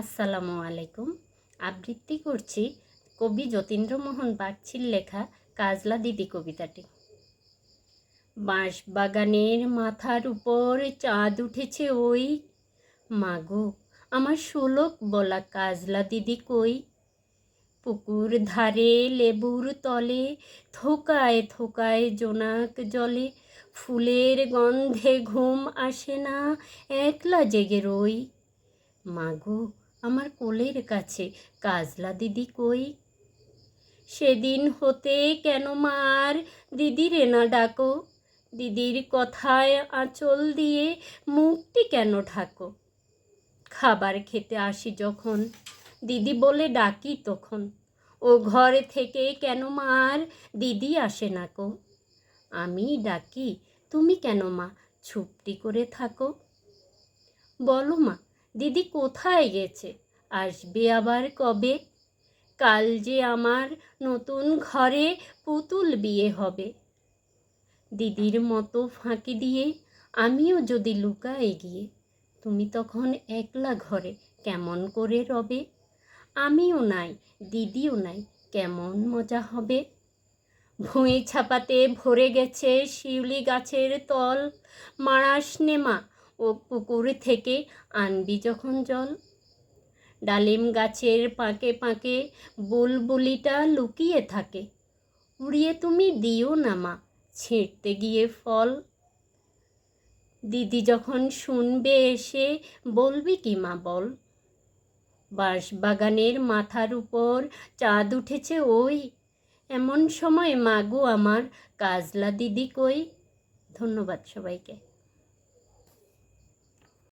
আসসালামু আলাইকুম। আবৃত্তি করছি কবি যতীন্দ্রমোহন বাগচির লেখা কাজলা দিদি কবিতাটি। বাঁশ বাগানের মাথার উপর চাঁদ উঠেছে ওই। মাগো, আমার শোলক বলা কাজলা দিদি কই? পুকুর ধারে লেবুর তলে, থোকায় থোকায় জোনাক জলে, ফুলের গন্ধে ঘুম আসে না, একলা জেগে রই। মাগো আমার কোলের কাছে, কাজলা দিদি কই? সেদিন হতে কেন মার দিদিরে না ডাকো? দিদির কথায় আঁচল দিয়ে মুক্তি কেন ঢাকো? খাবার খেতে আসি যখন, দিদি বলে ডাকি তখন। ও ঘর থেকে কেন মার দিদি আসে না কো? আমি ডাকি, তুমি কেন মা ছুপটি করে থাকো। বলো মা দিদি কোথায় গেছে? আসবে আবার কবে? কাল যে আমার নতুন ঘরে পুতুল বিয়ে হবে। দিদির মতো ফাঁকি দিয়ে আমিও যদি লুকাই গিয়ে, তুমি তখন একলা ঘরে কেমন করে রবে? আমিও নাই, দিদিও নাই, কেমন মজা হবে? ভুঁই ছাপাতে ভরে গেছে শিউলি গাছের তল, মারাস নেমা ও পুকুর থেকে আনবি যখন জল। ডালিম গাছের পাঁকে পাঁকে বুলবুলিটা লুকিয়ে থাকে। উড়িয়ে তুমি দিও না মা, ছিঁড়তে গিয়ে ফল। দিদি যখন শুনবে এসে বলবি কি মা বল? বাঁশ বাগানের মাথার উপর চাঁদ উঠেছে ওই, এমন সময় মাগো আমার কাজলা দিদি কই? ধন্যবাদ সবাইকে।